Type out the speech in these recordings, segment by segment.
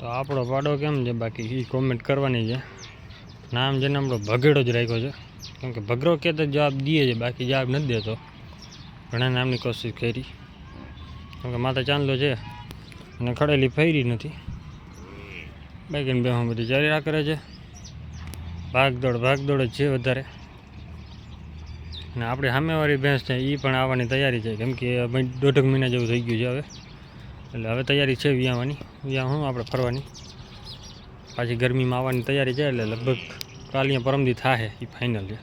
તો આપણો પાડો કેમ છે? બાકી એ કોમેન્ટ કરવાની છે. નામ જેને આપણો ભગેડો જ રાખ્યો છે. કેમ કે ભગરો કે તો જવાબ દે છે, બાકી જવાબ નથી દેતો. ઘણા નામની કોશિશ કરી. કેમ કે માતા ચાંદલો છે અને ખડેલી ફેરી નથી. બાકીને બે હું બધી ચાલ્યા કરે છે. ભાગદોડ ભાગદોડ જ છે વધારે. અને આપણી સામેવાળી ભેંસ છે એ પણ આવવાની તૈયારી છે. કેમ કે દોઢક મહિના જેવું થઈ ગયું છે હવે. એટલે હવે તૈયારી છે વિયાવાની વિયા હું આપણે ફરવાની? પાછી ગરમીમાં આવવાની તૈયારી છે એટલે લગભગ કાલિયા પરમદી થાહે એ ફાઇનલ છે.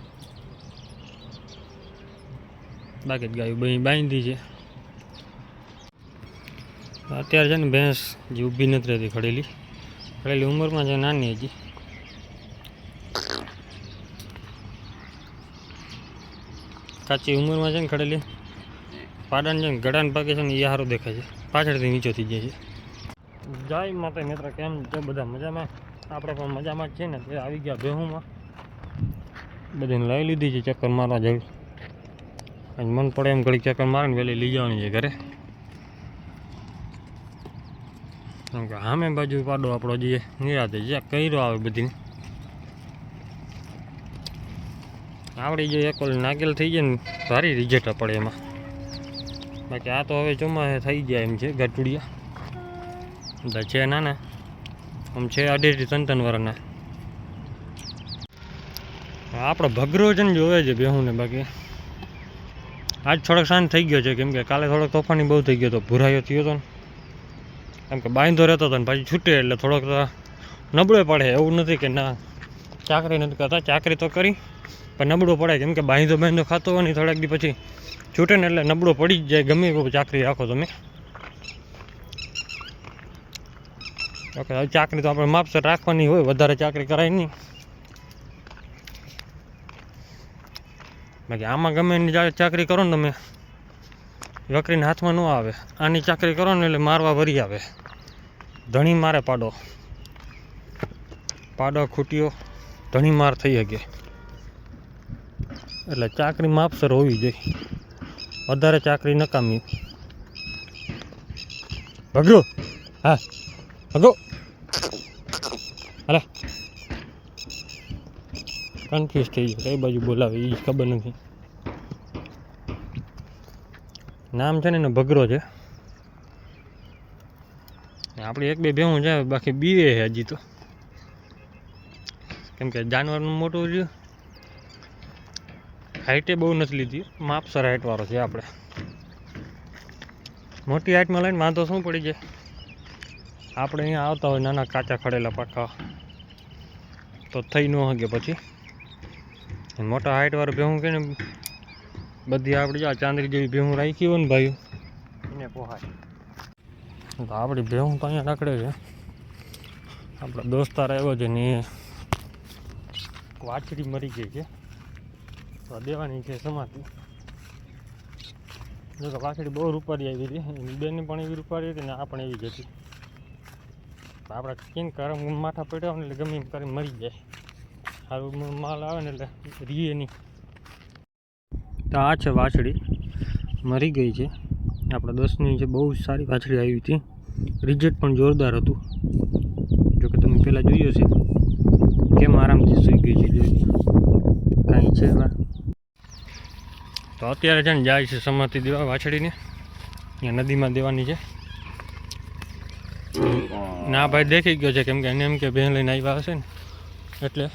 બાકી જ ગાયું બહી બાંધી છે. અત્યારે છે ને ભેંસ જે ઊભી નથી રહેતી ખડેલી. ખડેલી ઉંમરમાં છે, નાની હજી. કાચી ઉંમરમાં છે ને ખડેલી. પાડાને છે ને ગળાને પાકે છે ને એ સારું દેખાય છે. પાછળથી નીચો થઈ જાય છે. જય માતા મિત્ર, કેમ? છે બધા મજામાં? આપણે પણ મજામાં જ છે ને. તે આવી ગયા બેહુમાં બધીને લઈ લીધી છે ચક્કર મારવા જવું. અને મન પડે એમ ઘડી ચક્કર મારે ને વહેલી લઈ જવાની છે ઘરે. કેમ કે સામે બાજુ પાડો આપણો જે નિરાતે જે કર્યો આવે બધીને. આવડી જો એક નાગેલ થઈ જાય ને સારી રિઝલ્ટ પડે એમાં. બાકી આ તો હવે ચોમાસે થઈ જાય એમ છે ગટુડિયા બધા છે ના ને આમ છે અઢીથી ત્રણ ત્રણ વર્ષના આપણો ભગરો છે ને જોવે છે બેહું ને બાકી. આજ થોડોક શાંત થઈ ગયો છે, કેમ કે કાલે થોડોક તોફાની બહુ થઈ ગયો હતો ભૂરાયો થયો હતો ને. કેમ કે બાંધો રહેતો હતો ને પછી છૂટે એટલે થોડોક નબળો પડે, એવું નથી કે ના. ચાકરી નથી કરતા, ચાકરી તો કરી, પણ નબળો પડે. કેમ કે બાંધો બાંધો ખાતો હોય ને થોડાક દી પછી છૂટે ને એટલે નબળો પડી જ જાય, ગમે એવું ચાકરી રાખો તમે. ઓકે હવે ચાકરી તો આપણે માપસર રાખવાની હોય, વધારે ચાકરી કરાય નહીં. બાકી આમાં ગમે એની ચાકરી કરો ને તમે. વકરીને હાથમાં ન આવે. આની ચાકરી કરો ને એટલે મારવા ભરી આવે. ધણી મારે પાડો. પાડો ખૂટ્યો, ધણી માર થઈ શકે. એટલે ચાકરી માપસર હોવી જોઈએ. વધારે ચાકરી નકામી. ભગરો! હા. ભગો અરે કન્ફ્યુઝ થઈ ગયો કઈ બાજુ બોલાવે એ ખબર નથી નામ છે ને એનો ભગરો છે આપણે એક બે ભેહું છે બાકી બીવે છે હજી તો કેમ કે જાનવરનું મોટું રહ્યું હાઈટે બહુ નથી લીધી માપસર હાઈટવાળો છે આપણે મોટી હાઈટમાં લઈને વાંધો શું પડી જાય આપણે અહીંયા આવતા હોય નાના કાચા ખડેલા પાકા. તો થઈ ન શકે પછી. મોટા હાઈટવાળું ભેહું કે ને બધી આપણી આ ચાંદરી જેવી ભેહું રાખી હોય ને ભાઈ એને પોહાય. તો આપણી ભેહું તો અહીંયા રખડે છે. આપણા દોસ્તાર આવ્યો છે ને વાછડી મરી ગઈ છે. તો દેવાની છે સમાતી જો કે વાછડી બહુ રૂપારી આવી હતી. બેને પણ એવી રૂપારી હતી ને આ પણ એવી જ હતી. આપણે કિંગ કરે માથા પડ્યા ને એટલે ગમે એમ કરીને મરી જાય. સારું માલ આવે ને એટલે રીએ નહીં. તો આ છે વાછડી. મરી ગઈ છે. આપણા દસની છે બહુ સારી વાછડી આવી હતી. રિઝલ્ટ પણ જોરદાર હતું. જોકે તમે પહેલાં જોયું હશે કેમ આરામથી સૂઈ ગઈ છે જોઈ કાંઈ છે એમાં. તો અત્યારે છે ને જાય છે સમાતી દેવા વાછડીને. અહીંયા નદીમાં દેવાની છે. ના ભાઈ દેખી ગયો છે કેમ કે એમ કે બેન લઈને આવ્યા હશે ને. એટલે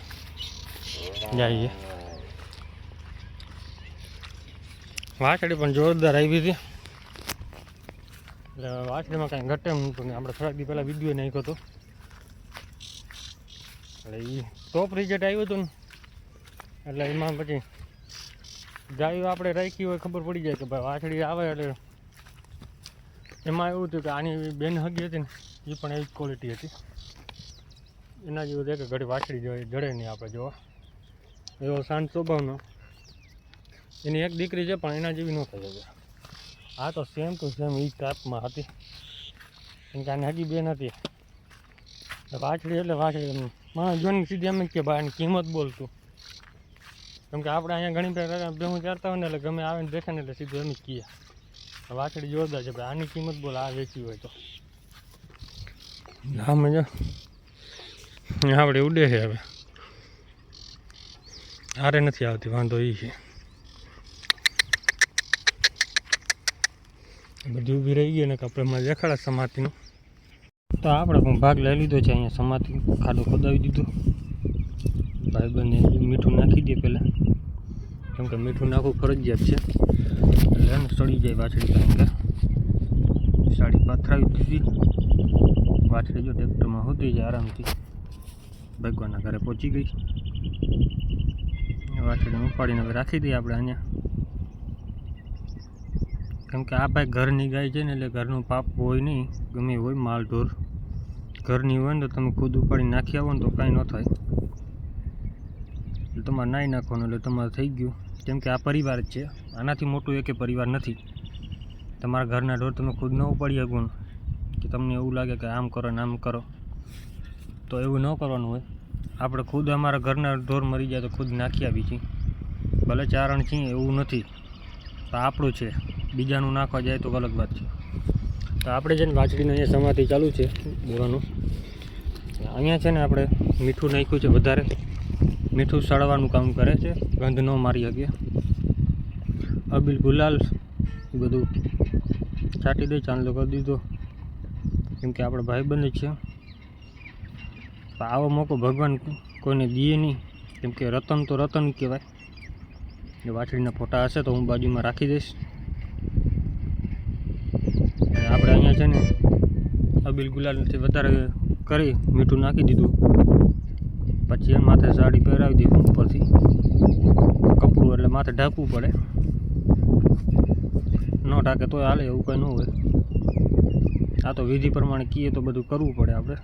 છે વાછડી પણ જોરદાર આવી હતી. એટલે વાછડીમાં કાંઈ ઘટે એમ નહોતું ને. આપણે થોડાક દી પહેલાં વીડિયો નાખ્યો હતો. એટલે એ ટોપ રિઝલ્ટ આવ્યું હતું ને. એટલે એમાં પછી ગાયું આપણે રાખી હોય ખબર પડી જાય કે ભાઈ વાછડી આવે એટલે એમાં એવું હતું કે આની બેન હગી હતી ને. એ પણ એવી જ ક્વોલિટી હતી. એના જેવું છે ઘડી વાછડી જોઈએ જડે નહીં આપણે જોવા. એવો શાંત સ્વભાવનો. એની એક દીકરી છે, પણ એના જેવી ન થઈ શકે. આ તો સેમ ટુ સેમ એ ટાઈપમાં હતી. કેમ કે આની હજી હતી. એટલે વાછડી એટલે વાછડી માણસ જોઈને સીધી એમ કે ભાઈ, આની કિંમત બોલતું કેમ કે આપણે અહીંયા ઘણી પ્રકાર ભેહું ચારતા હોય ને એટલે ગમે આવે ને દેખે ને એટલે સીધું એમ જ કહીએ વાછડી જોરદાર છે ભાઈ આની કિંમત બોલ, આ વેચી હોય તો. આમાં જો. આપણે ઉડે છે હવે. હારે નથી આવતી, વાંધો એ છે. બધી ઊભી રહી ગઈ ને કપડામાં દેખાડા સમાધિનું. તો આપણે પણ ભાગ લઈ લીધો છે, અહીંયા સમાધિ ખાડો ખોદાવી દીધો. ભાઈબંધને મીઠું નાખી દે પહેલાં. કેમ કે મીઠું નાખવું ફરજિયાત છે. એટલે સડી જાય વાછડી કારણ કે સાડી પાથરાવી દીધી. વાછડી જો, ટ્રેક્ટરમાં હોતી જાય આરામથી. ભગવાનના ઘરે પહોંચી ગઈ. વાછડીને ઉપાડીને હવે રાખી દઈએ આપણે અહીંયા. કેમ કે આ ભાઈ ઘરની ગાય છે ને, એટલે ઘરનું પાપ હોય નહીં, ગમે હોય માલ ઢોર ઘરની હોય ને તો તમે ખુદ ઉપાડી નાખી આવો ને તો કાંઈ ન થાય. એટલે તમારે નાહી નાખવાનું, એટલે તમારે થઈ ગયું. કેમ કે આ પરિવાર જ છે. આનાથી મોટું એકે પરિવાર નથી. તમારા ઘરના ઢોર તમે ખુદ ન ઉપાડી શકો ને. કે તમને એવું લાગે કે આમ કરો ને આમ કરો, તો એવું ન કરવાનું હોય. આપણે ખુદ અમારા ઘરના ઢોર મરી જાય તો ખુદ નાખી આવી છીએ. ભલે ચારણ છીએ, એવું નથી. તો આપણું છે. બીજાનું નાખવા જાય તો અલગ વાત છે. તો આપણે છે ને વાછડીનું અહીંયા સમાધિ ચાલુ છે બોલવાનું અહીંયા છે ને આપણે મીઠું નાખ્યું છે વધારે. મીઠું સળવાનું કામ કરે છે, ગંધ ન મારી શકીએ અબીલ ગુલાલ બધું છાંટી દે, ચાંદલો કરી દીધો. કેમ કે આપણે ભાઈબંધ છે. આવો મોકો ભગવાન કોઈને દીએ નહીં. કેમ કે રતન તો રતન કહેવાય. એ વાછડીના ફોટા હશે તો હું બાજુમાં રાખી દઈશ. આપણે અહીંયા છે ને અબીલ ગુલાલથી વધારે કરી મીઠું નાખી દીધું. પછી એ માથે સાડી પહેરાવી દીધું ઉપરથી. કપડું એટલે માથે ઢાંકવું પડે. ન ઢાંકે તોય હાલે એવું કંઈ ન હોય. આ તો વિધિ પ્રમાણે કીએ તો બધું કરવું પડે આપણે.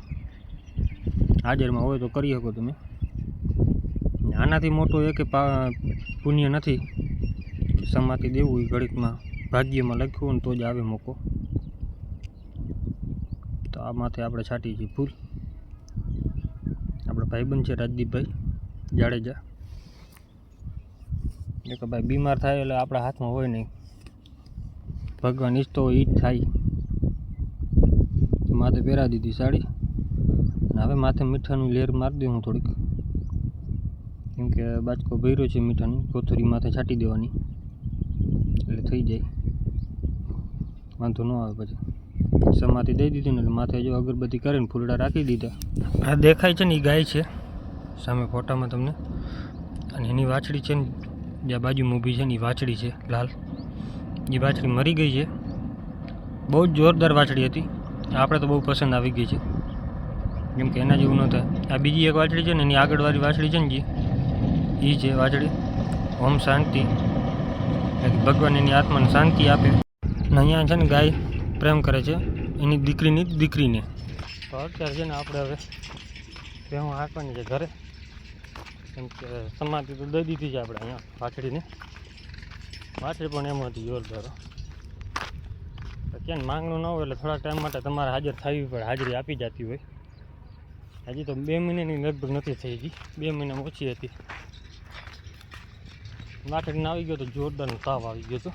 હાજરમાં હોય તો કરી શકો તમે. આનાથી મોટો એ કે પુણ્ય નથી. કે સમાધિ દેવું એ ઘડીકમાં ભાગ્યમાં લખ્યું ને તો જ આવે મોકો. તો આ માથે આપણે છાંટીએ છીએ ફૂલ. આપણા ભાઈબંધ છે રાજદીપભાઈ, જાડેજા. એ કે ભાઈ બીમાર થાય એટલે આપણા હાથમાં હોય નહીં. ભગવાન ઈચ્છતો હોય ઈ જ થાય. માથે પહેરા દીધી સાડી. અને હવે માથે મીઠાનું લેર મારી દઉં હું થોડીક. કેમ કે બાજકો ભર્યો છે મીઠાની કોથરી માથે છાંટી દેવાની. એટલે થઈ જાય. વાંધો ન આવે પછી. સમાથી દઈ દીધી ને એટલે માથે જો અગરબત્તી કરીને ફૂલડા રાખી દીધા. આ દેખાય છે ને એ ગાય છે. સામે ફોટામાં તમને. અને એની વાછડી છે ને જ્યાં બાજુમાં ઊભી છે ને એ વાછડી છે, લાલ. એ વાછડી મરી ગઈ છે. બહુ જ જોરદાર વાછડી હતી. આપણે તો બહુ પસંદ આવી ગઈ છે. કેમ કે એના જેવું ન આ બીજી એક વાછડી છે ને, એની આગળવાળી વાછડી છે ને જે એ છે વાછડી. ઓમ શાંતિ. ભગવાન એની આત્માને શાંતિ આપે. અને અહીંયા છે ને ગાય પ્રેમ કરે છે. એની દીકરીની દીકરીને. તો અત્યારે છે ને આપણે હવે ભેહું હાંકવાની છે ઘરે. કેમ કે સમાધિ તો દઈ દીધી છે આપણે અહીંયા વાછડીને. વાછડી પણ એમ હતી જોરદાર. ક્યાં માંગણું ન હોય એટલે થોડા ટાઈમ માટે તમારે હાજર થવી પડે, હાજરી આપી જતી હોય. હજી તો બે મહિનાની લગભગ નથી થઈ હજી. બે મહિનામાં ઓછી હતી. વાછડીને આવી ગયો તો જોરદારનો તાવ આવી ગયો હતો.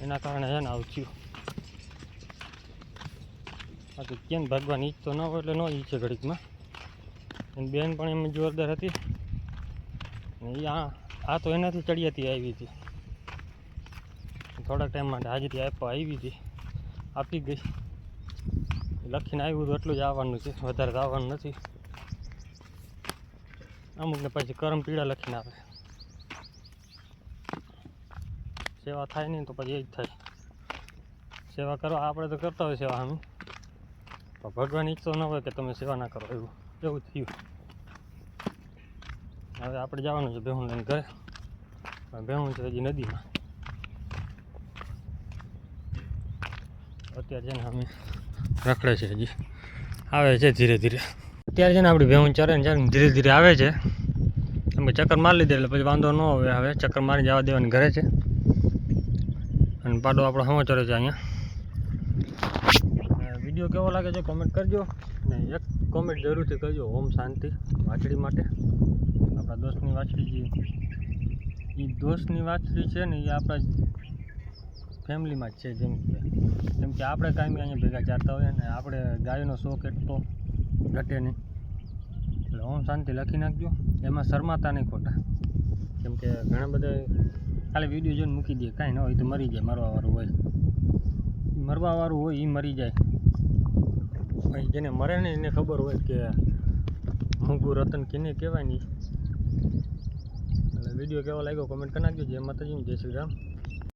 એના કારણે છે ને આવું થયું. બાકી કેમ ભગવાન ઈચ્છતો ન હોય એટલે ન ઈચ્છે ઘડીકમાં. એની બેન પણ એમ જોરદાર હતી. એ આ આ તો એનાથી ચડિયાતી આવી હતી. થોડાક ટાઈમ માટે હાજરી આપવા આવી હતી. આપી ગઈ લખીને આવ્યું તો એટલું જ આવવાનું છે. વધારે તો આવવાનું નથી. અમુકને પછી કરમ પીડા લખીને આવે સેવા થાય નહીં તો પછી એ જ થાય. સેવા કરવા આપણે તો કરતા હોય સેવા અમે. પણ ભગવાન ઈચ્છતો ન હોય કે તમે સેવા ના કરો એવું. એવું થયું. હવે આપણે જવાનું છે ભેહું લઈને ઘરે ભેહું છે હજી નદીમાં. અત્યારે છે ને અમે રખડે છે હજી. આવે છે ધીરે ધીરે. અત્યારે છે ને આપણી ભેહું ચરે ને ધીરે ધીરે આવે છે. અમે ચક્કર મારી લીધે એટલે પછી વાંધો ન આવે હવે. ચક્કર મારી જવા દેવાની ઘરે છે. અને પાડો આપણો સમાચાર છે અહીંયા. વીડિયો કેવો લાગે છે કોમેન્ટ કરજો. ને એક કોમેન્ટ જરૂરથી કરજો. ઓમ શાંતિ. વાછડી માટે. આપણા દોસ્તની વાછડી જે એ દોસ્તની વાછડી છે ને એ આપણા ફેમિલીમાં જ છે જેમ કે. જેમ કે આપણે કાંઈ અહીંયા ભેગા ચારતા હોઈએ ને આપણે ગાયોનો શોખ એટલો ઘટે નહીં. એટલે ઓમ શાંતિ લખી નાખજો. એમાં શરમાતા નહીં ખોટા. કેમ કે ઘણા બધા ખાલી વીડિયો જોઈને મૂકી દે, કાંઈ ન હોય તો મરી જાય મરવાવાળું હોય. મરવાવાળું હોય એ મરી જાય. પછી જેને મરે ને એને ખબર હોય કે મૂંગું રતન કેને કહેવાય નહીં એટલે વીડિયો કેવો લાગ્યો? કોમેન્ટ કરી નાખજો. જય માતાજી, જય શ્રી રામ.